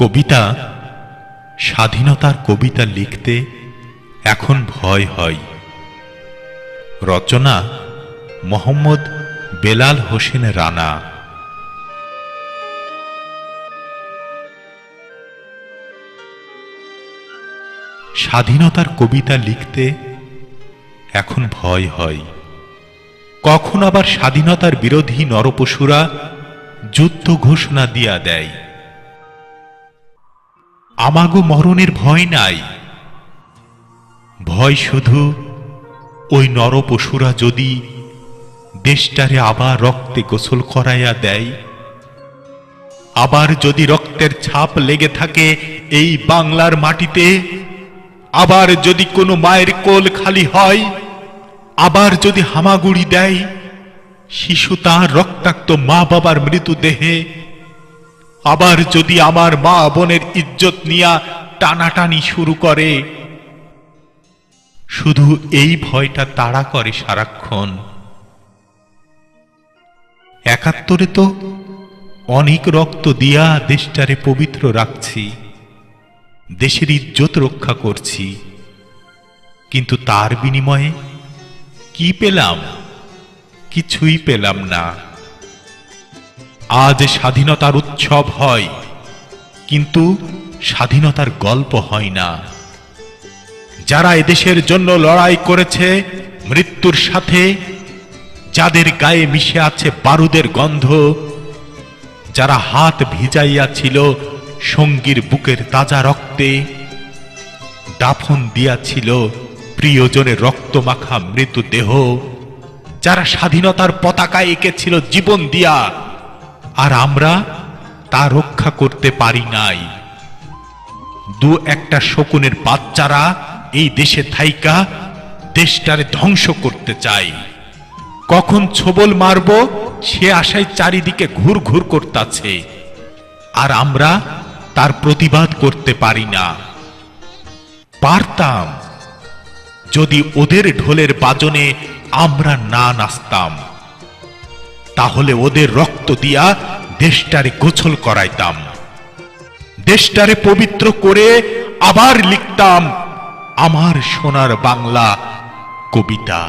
কবিতা, স্বাধীনতার কবিতা লিখতে এখন ভয় হয়। রচনা, মোহাম্মদ বেলাল হোসেন রানা। স্বাধীনতার কবিতা লিখতে এখন ভয় হয়। কখন আবার স্বাধীনতার বিরোধী নরপশুরা যুদ্ধ ঘোষণা দিয়া দেয়? আমাগো মরণের ভয় নাই। ভয় শুধু ওই নরপশুরা যদি দেশটারে আবার রক্তে গোসল করাইয়া দেয়। আবার যদি রক্তের ছাপ লেগে থাকে এই বাংলার মাটিতে, আবার যদি কোনো মায়ের কোল খালি হয়, আবার যদি হামাগুড়ি দেয়, শিশু তার রক্তাক্ত মা বাবার মৃতদেহে আবার যদি আমার মা বোনের ইজ্জত নিয়া টানাটানি শুরু করে। শুধু এই ভয়টা তাড়া করে সারাক্ষণ। একাত্তরে তো অনেক রক্ত দিয়া দেশটারে পবিত্র রাখছি, দেশের ইজ্জত রক্ষা করছি। কিন্তু তার বিনিময়ে কি পেলাম? কিছুই পেলাম না। আজ স্বাধীনতার উৎসব হয়, কিন্তু স্বাধীনতার গল্প হয় না। যারা এদেশের জন্য লড়াই করেছে, মৃত্যুর সাথে যাদের গায়ে মিশে আছে বারুদের গন্ধ, যারা হাত ভিজাইয়া ছিল সঙ্গীর বুকের তাজা রক্তে, দাফন দিয়াছিল প্রিয়জনের রক্তমাখা মৃতদেহ, যারা স্বাধীনতার পতাকা এঁকেছিল জীবন দিয়া আর আমরা তা রক্ষা করতে পারি নাই। দু একটা শকুনের বাচ্চারা এই দেশে থাইকা দেশটারে ধ্বংস করতে চাই। কখন ছবল মারব সে আশায় চারিদিকে ঘুর ঘুর করতাছে। আর আমরা তার প্রতিবাদ করতে পারি না। পারতাম, যদি ওদের ঢোলের বাজনে আমরা না নাচতাম। তাহলে ওদের রক্ত দিয়া দেশটারে গোছল করাইতাম। দেশটারে পবিত্র করে আবার লিখতাম আমার সোনার বাংলা কবিতা।